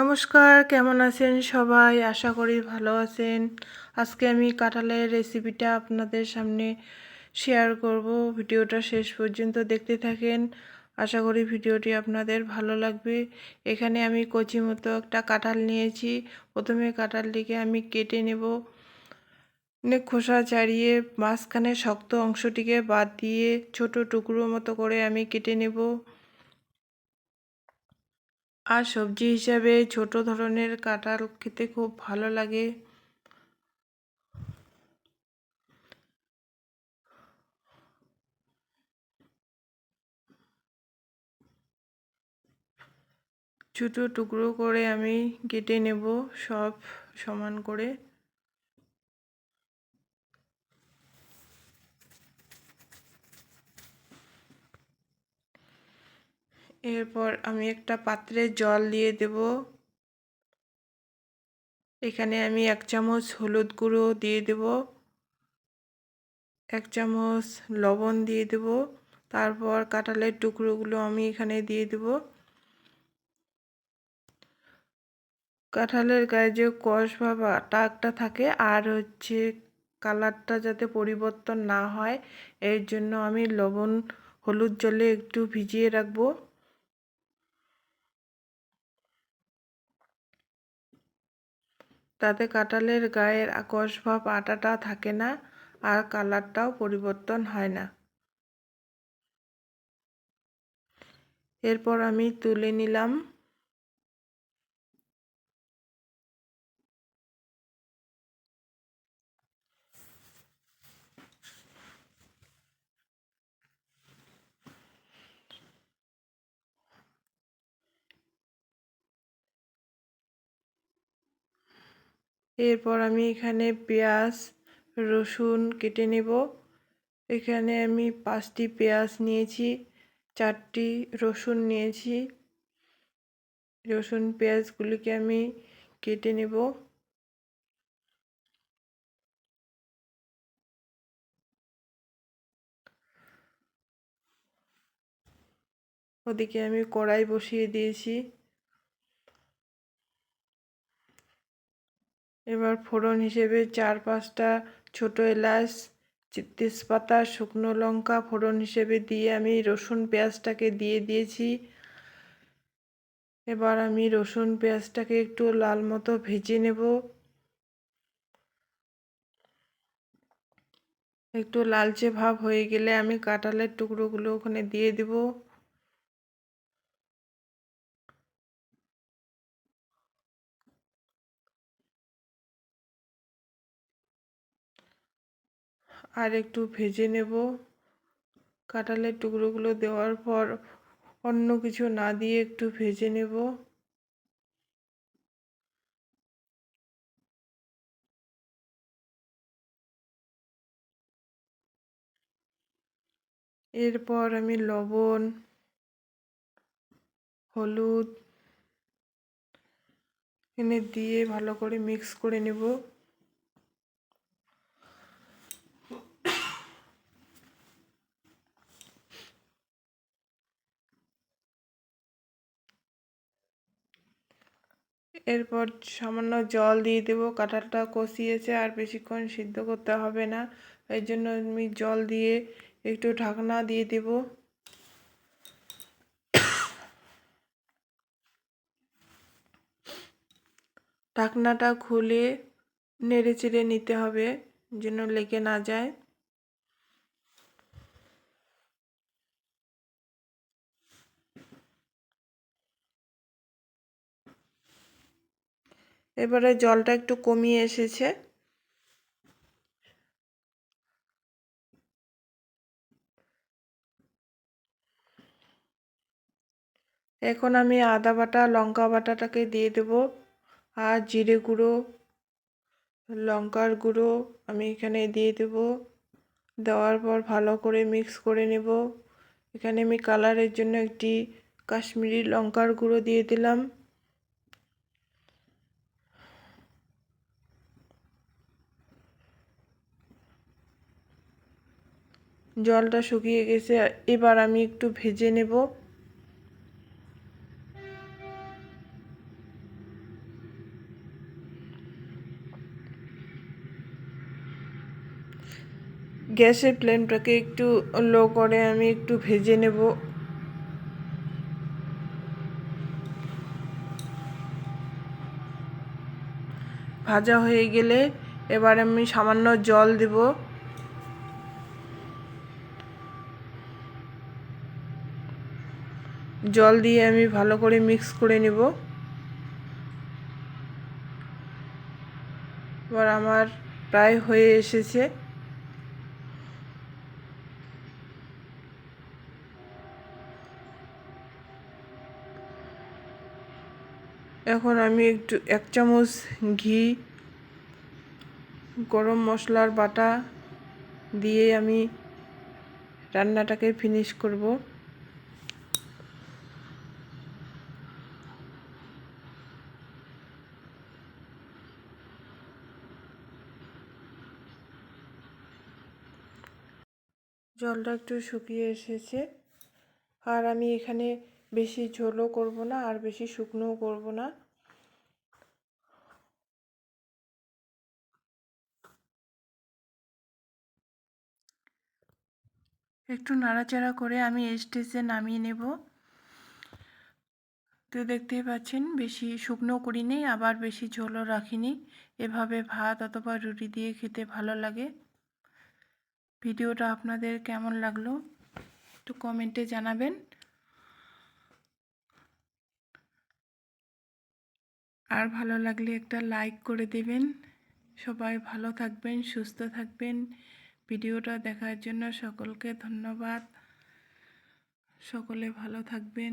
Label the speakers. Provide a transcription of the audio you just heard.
Speaker 1: নমস্কার, কেমন আছেন সবাই? আশা করি ভালো আছেন। আজকে আমি কাঁঠালের রেসিপিটা আপনাদের সামনে শেয়ার করব। ভিডিওটা শেষ পর্যন্ত দেখতে থাকেন। আশা করি ভিডিওটি আপনাদের ভালো লাগবে। এখানে আমি কচি মতো একটা কাঁঠাল নিয়েছি। প্রথমে কাঁঠালটিকে আমি কেটে নেব। খোসা ছাড়িয়ে মাঝখানে শক্ত অংশটিকে বাদ দিয়ে ছোট টুকরো মতো করে আমি কেটে নেব। আর সবজি হিসাবে ছোট ধরনের কাঁঠাল খেতে খুব ভালো লাগে। ছোটো টুকরো করে আমি কেটে নেব সব সমান করে। এরপর আমি একটা পাত্রে জল দিয়ে দেব। এখানে আমি এক চামচ হলুদ গুঁড়ো দিয়ে দেব। এক চামচ লবণ দিয়ে দেব। তারপর কাঁঠালের টুকরোগুলো আমি এখানে দিয়ে দেব। কাঁঠালের গায়ে যে কষ বা টাকটা থাকে আর হচ্ছে কালারটা যাতে পরিবর্তন না হয়, এর জন্য আমি লবণ, হলুদ জলে একটু ভিজিয়ে রাখব। তাতে কাঁঠালের গায়ের আকশ আটাটা থাকে না আর কালারটাও পরিবর্তন হয় না। এরপর আমি তুলে নিলাম এরপর আমি এখানে পেঁয়াজ, রসুন কেটে নেব। এখানে আমি পাঁচটি পেঁয়াজ নিয়েছি, চারটি রসুন নিয়েছি। রসুন পেঁয়াজগুলিকে আমি কেটে নেব। ওদিকে আমি কড়াই বসিয়ে দিয়েছি। এবার ফোড়ন হিসেবে চার পাঁচটা ছোটো এলাচ, তেজপাতা, শুকনো লঙ্কা ফোড়ন হিসেবে দিয়ে আমি রসুন পেঁয়াজটাকে দিয়ে দিয়েছি। এবার আমি রসুন পেঁয়াজটাকে একটু লাল মতো ভেজে নেব। একটু লালচে ভাব হয়ে গেলে আমি কাঁঠালের টুকরোগুলো ওখানে দিয়ে দেবো। আর একটু ভেজে নেব। কাঁঠালের টুকরোগুলো দেওয়ার পর অন্য কিছু না দিয়ে একটু ভেজে নেব। এরপর আমি লবণ, হলুদ এনে দিয়ে ভালো করে মিক্স করে নেব। এরপর সামান্য জল দিয়ে দেবো, কাঁঠালটা কষিয়েছে আর বেশিক্ষণ সিদ্ধ করতে হবে না। এই জন্য আমি জল দিয়ে একটু ঢাকনা দিয়ে দেব। ঢাকনাটা খুলে নেড়ে চেড়ে নিতে হবে যেন লেগে না যায়। এবারে জলটা একটু কমিয়ে এসেছে। এখন আমি আদা বাটা, লঙ্কা বাটাটাকে দিয়ে দেব আর জিরে গুঁড়ো, লঙ্কার গুঁড়ো আমি এখানে দিয়ে দেব। দেওয়ার পর ভালো করে মিক্স করে নেব। এখানে আমি কালারের জন্য একটি কাশ্মীরি লঙ্কার গুঁড়ো দিয়ে দিলাম। জলটা শুকিয়ে গেছে, এবার আমি একটু ভেজে নেব। গ্যাসের ফ্লেমটাকে একটু লো করে আমি একটু ভেজে নেব। ভাজা হয়ে গেলে এবার আমি সামান্য জল দেবো। জল দিয়ে আমি ভালো করে মিক্স করে নেব। এবার আমার প্রায় হয়ে এসেছে। এখন আমি একটু এক চামচ ঘি, গরম মশলার বাটা দিয়ে আমি রান্নাটাকে ফিনিশ করব। জলটা একটু শুকিয়ে এসেছে। আর আমি এখানে বেশি ঝোলও করব না, আর বেশি শুকনোও করব না। একটু নাড়াচাড়া করে আমি স্টেজে নামিয়ে নেব। তো দেখতেই পাচ্ছেন, বেশি শুকনো করিনি, আবার বেশি ঝোলও রাখিনি। এভাবে ভাত অথবা রুটি দিয়ে খেতে ভালো লাগে। ভিডিওটা আপনাদের কেমন লাগল একটু কমেন্টে জানাবেন। আর ভালো লাগলে একটা লাইক করে দেবেন। সবাই ভালো থাকবেন, সুস্থ থাকবেন। ভিডিওটা দেখার জন্য সকলকে ধন্যবাদ। সকলে ভালো থাকবেন।